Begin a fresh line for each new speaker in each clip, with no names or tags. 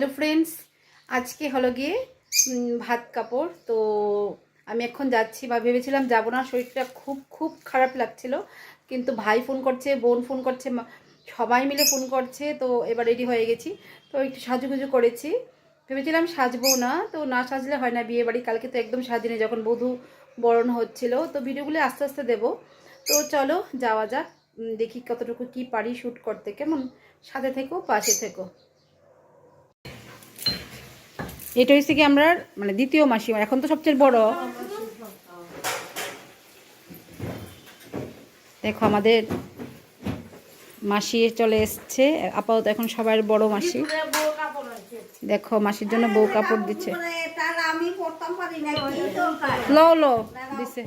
Hello friends, আজকে হলো গিয়ে ভাত কাপড়। তো আমি এখন যাচ্ছি বা ভেবেছিলাম যাব না, শরীরটা খুব খুব খারাপ লাগছিল। কিন্তু ভাই ফোন করছে, বোন ফোন করছে সবাই মিলে ফোন করছে, তো এবার রেডি হয়ে গেছি। তো একটু সাজুগুজু করেছি। ভেবেছিলাম সাজবো না, তো না সাজলে হয় না বিয়ে বাড়ি কালকে তো একদম সাজিনি, যখন বধূ বরণ হচ্ছিল। তো ভিডিওগুলো আস্তে আস্তে দেবো। তো চলো, যাওয়া যাক দেখি কতটুকু কি পারি শ্যুট করতে। কেমন? সাথে থেকো, পাশে থেকো। এটা হচ্ছে কি আমরা মানে দ্বিতীয় মাসি এখন তো সবচেয়ে বড়। দেখো আমাদের মাসি চলে এসছে, আপাতত এখন সবার বড় মাসি। দেখো মাসির জন্য বউ কাপড় দিচ্ছে। দিছে।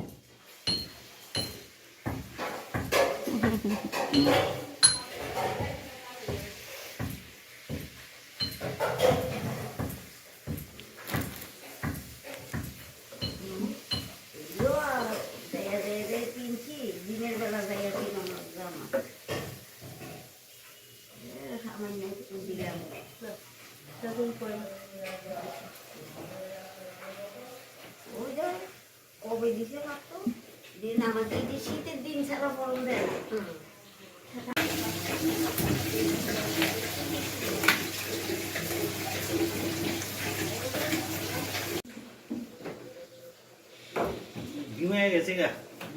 কিনছি দিনের বেলা যাইয়া কিনানো জামা সামান্য একটু দিলাম তখন পরে ওই যে কবে দিছে মাত্র দিন আমাদের যে শীতের দিন ছাড়া পড়ন দেয় না
ঘুমিয়ে গেছে গা।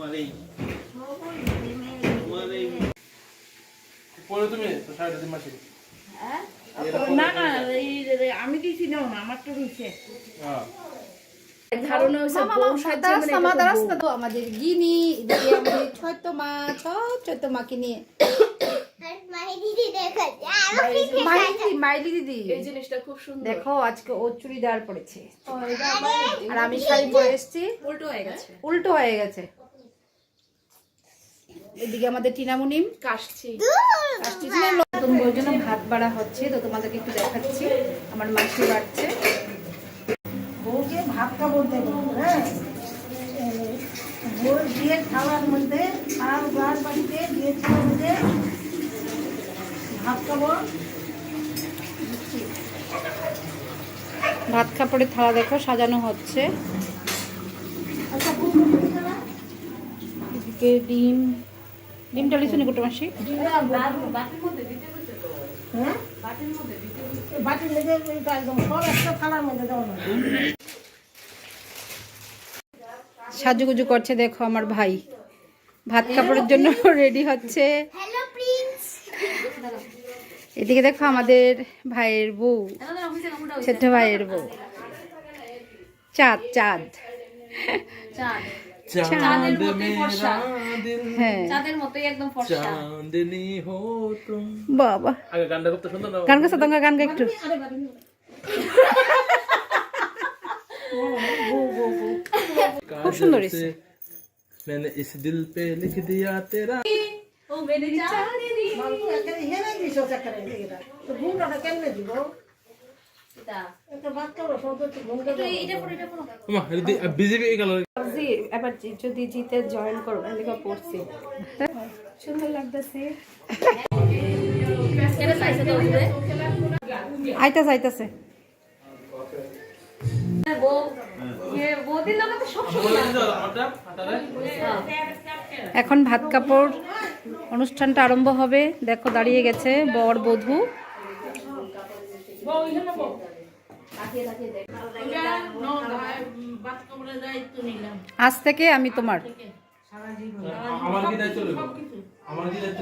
তোমার এই তোমার এই
পরে তুমি সাড়ে তিন মাসে।
না না এই এই- আমি দিছি না আমার তো রয়েছে ধারণা হচ্ছে
মামা,
বউ
মামা,
সাজছে
দাঁড়াস না, মা,
এটা তো
দাঁড়াস
বউ।
না তো আমাদের গিনি এদিকে মা ছ- মাকে নিয়ে। মাইলি দিদি।
এই জিনিসটা খুব সুন্দর।
দেখো আজকে ও চুড়িদার পড়েছে আর আমি শাড়ি পরে এসেছি।
উল্টো হয়ে গেছে।
উল্টো হয়ে গেছে। এদিকে আমাদের টিনামুনিম।
কাশছি
আসতেছিল নতুন বউর জন্য ভাত বাড়া হচ্ছে তো তোমাদেরকে একটু দেখাচ্ছি। আমার মাসি বাড়ছে।
বউকে ভাত কাপড় দেবো হ্যাঁ? বউর বিয়ের খাওয়ার মধ্যে আর বার বাড়িতে বিয়ের খাওয়ার মধ্যে ভাত কাপড়
ভাত কাপড়ের থালা দেখো সাজানো হচ্ছে।
আচ্ছা বউ?
এদিকে ডিম। ডিমটা লিখছো নি গোটা মাসি
হ্যাঁ? না
সাজুগুজু করছে দেখো আমার ভাই। ভাত কাপড়ের জন্য রেডি হচ্ছে। এদিকে দেখো আমাদের ভাইয়ের বউ ছোট ভাইয়ের বউ। চাঁদ চাঁদ।
চাঁদ। মেরা দিল
হ্যাঁ
তাদের মতোই একদম ফর্সা
চাঁদনি হো তুম
বাবা
আগে গানটা করতে সুন্দর না
গান গাছ দঙ্গা গান গা একটু খুব সুন্দর হয়েছে।
मैंने इस दिल पे लिख दिया तेरा
ও মেরে চাঁদনি
মাংস একেবারে হেনে দিছো একেবারে এটা। তো গুঁড়োটা কেমনে দিব একটা ভাত কাপড় সব তো একটু গুঁড়ো দেবো।
মা বিজেপি এই
জি এবার জি- যদি জিতে জয়েন করো এদিকে পড়ছি। সুন্দর লাগতেছে। আইতাছে আইতাছে।
তো সব সময়
এখন ভাত কাপড় অনুষ্ঠানটা আরম্ভ হবে। দেখো দাঁড়িয়ে গেছে বর বধূ। আজ থেকে আমি তোমার।
আমার কি দায়িত্ব রইব আমার কি দায়িত্ব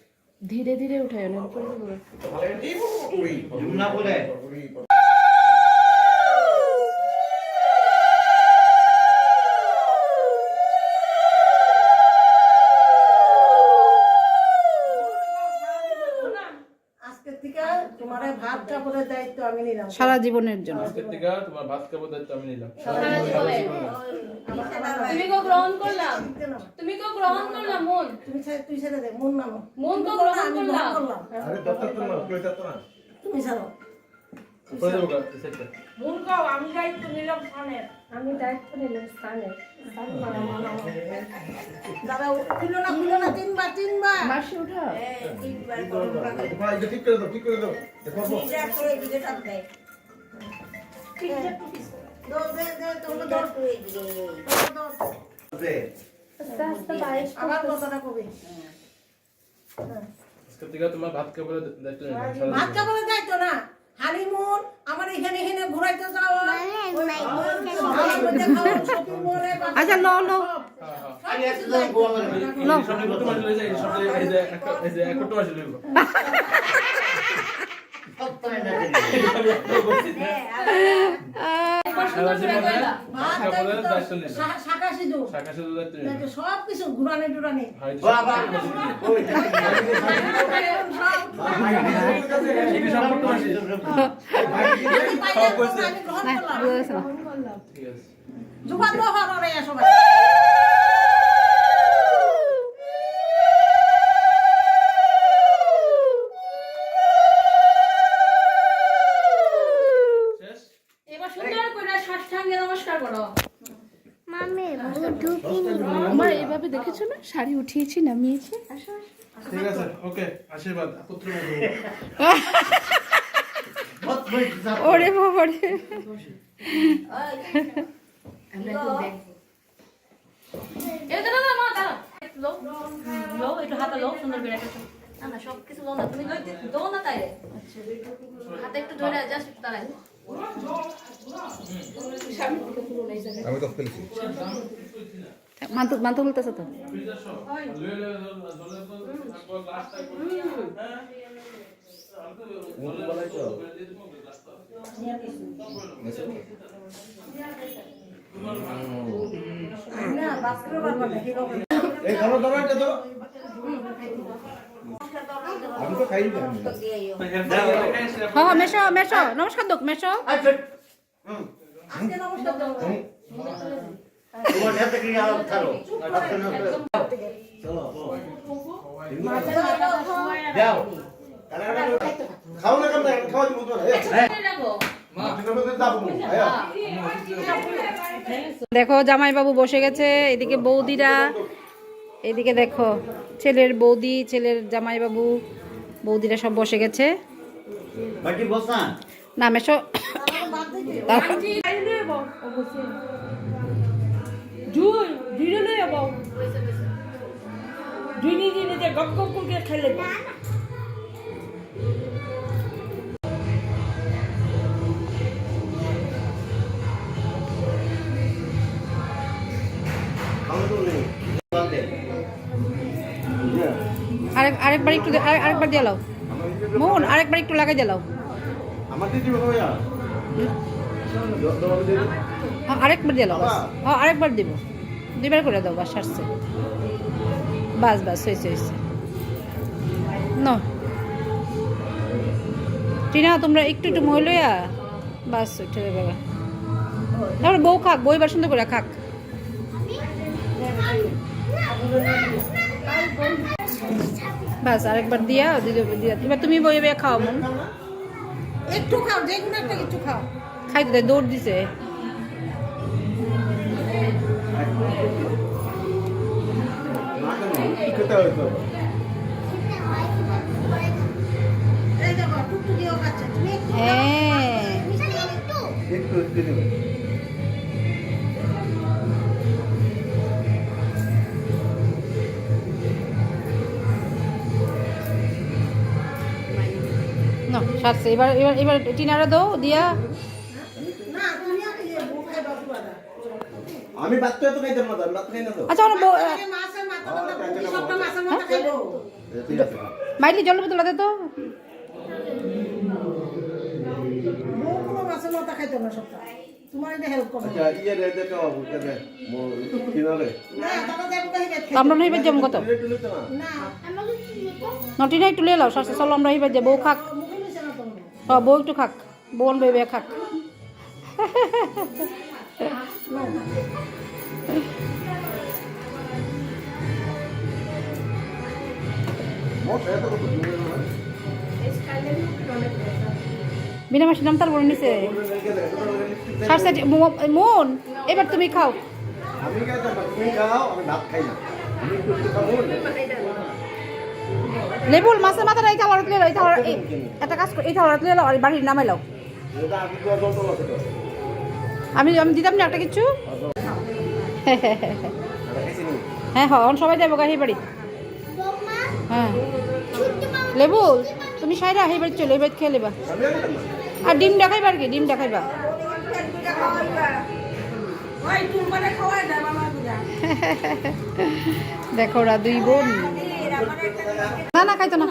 ধীরে ধীরে উঠায় না?
বলে
আজকের থেকে তোমার এই ভাত দায়িত্ব আমি নিলাম।
সারা জীবনের। জন্য
আজকের থেকে তোমার ভাত খাবার দায়িত্ব আমি নিলাম
তুমি কো গ্রহণ করলাম। তুমি কো গ্রহণ করলাম মন।
তুমি তুই ছেড়ে দে মন নামো
মন। তো
তুমি করো না,
গ্রহণ
আমি
করলাম।
গ্রহণ করলাম।
আরে দত্তা তো না কইতা তো না।
তুমি ছাড়ো।
করে
মন কাও আমি দায়িত্ব নিলাম ফানের
আমি দায়িত্ব নিলাম স্থানে দাদা খুলো না খুলো না তিনবার তিনবার।
মাসে উঠা
ভাই ঠিক করে দাও ঠিক করে দাও। দেখো
দে তোমরা দৌড় তোমরা
ভাত সারা
ভাত
জীবন।
কাপড়ের না হানিমুন আমার এখানে এখানে ঘুরাইতে যাওয়া
আচ্ছা লো লো
এই সবজি কত মাছ লয়ে যায় এই সবজি এই যে একটা এই যে একটা মাছ লইব সারা জীবনে ভাত খাবারের দায়িত্ব নিলাম
শাখা সিধু
শাখা শুধু দায়িত্ব নিলাম
সব কিছু ঘুরানি টুরানি।
হয়
বাবা ওই
এই সব করতে পারছি
আমি পাইলে তো আমি গ্রহণ করলাম
ঠিক আছে
জুবান লোহ রে সবাই
শেষ
এবার সুন্দর করে সাষ্টাঙ্গে নমস্কার করো
আমার এইভাবে দেখেছ না শাড়ি উঠিয়েছি নামিয়েছি।
ঠিক আছে ওকে আশীর্বাদ পুত্র
ওরে বাবা রে।
আমি তো ফেলছি
মান্তু মান্তু বলতেছে তো?
না বাস্কের বারবার দেখি রকম
এই ধরো ধরো এটা ধরো আমি তো খাই না
হ্যাঁ মেশো মেশো। নমস্কার
যাও। খাও না খাওয়া দিব
দেখো জামাইবাবু বসে গেছে। এদিকে বৌদিরা এদিকে দেখো ছেলের বৌদি ছেলের জামাইবাবু বৌদিরা সব বসে গেছে। না মেশো।
জুই ধীরে লই যাব দিনে দিনে যে গপ গপ করে খেলে।
আরেক আরেকবার একটু আরেকবার দিয়ে লাও। মোহন আরেকবার একটু লাগাই দিয়ে লাও।
আমার দিদি ভাইয়া। দবাবে দিদি।
হ্যাঁ, আরেকবার দিয়ে বাস। হ্যাঁ আরেকবার দিব। দুইবার করে দাও বাস সারছে। বাস বাস হয়েছে হয়েছে ন টিনা তোমরা একটু একটু লইয়া বাস উঠে দেবে তারপরে বউ খাক বই বার সুন্দর করে খাক। বাস আরেকবার দিয়া দিয়া এবার তুমি বই খাও মন
একটু খাও যে কোনো একটা খাও।
খাইতে দৌড় দিছে।
খেতে
একটু
হ্যাঁ।
একটু একটু দেবে
না সারছে। এবার এবার এবার টিনারা দাও দিয়া।
আমি ভাত তো খাইতাম না ভাত খাই না তো।
আচ্ছা ওরা মাইলি জল বোতল দে তো?
আচ্ছা ইয়ে দে তো
আমরা যাব কত? নটি চলো আমরা যাব বউ খাক। বউ একটু খাক বোন বেবে খাক। বিনা মাসি নাম তার বলে নিছে মন, এবার তুমি খাও। লেবুল মাছের মাথাটা এই থালার লে এই থালার একটা কাজ এই থালার লে লাও আর বাড়ির নামে লাও আমি আমি দিতাম না একটা কিছু?
এটা খাইছি
হ্যাঁ হ্যাঁ। এখন সবাই যাব গাড়ি বাড়ি। হ্যাঁ। লেবুল তুমি সাইরা বাড়ি চলো এই বাড়ি খেয়ে লেবা আর ডিম দেখাইবা আর কি,
ডিমগুলা
দেখো ওরা দুই বোন। না না, খাইতো না।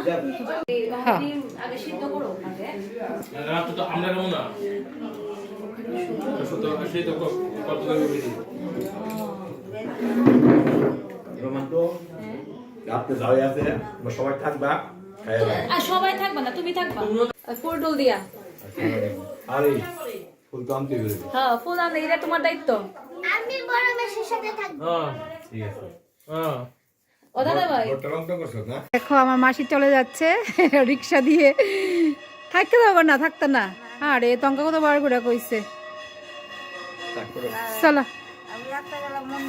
হ্যাঁ।
ডিম আগে সিদ্ধ করো আগে
রাত তো আমরা কেমন না তো সেই তো কত করে বেশি
রোমান তো রাতে যাওয়া আছে সবাই থাকবা।
আর সবাই থাকবা না তুমি থাকবা। ফুলটুল দিয়া।
আরে ফুল তো আনতে হবে
হ্যাঁ ফুল আনলে এটা তোমার দায়িত্ব।
আমি বড় মেসের সাথে থাকব।
হ্যাঁ।
ঠিক আছে।
হ্যাঁ।
দেখো আমার মাসি চলে যাচ্ছে রিক্সা দিয়ে। থাকতে পারব না থাকতে না। আরে তঙ্কা কত বার করে কইছে। চলো।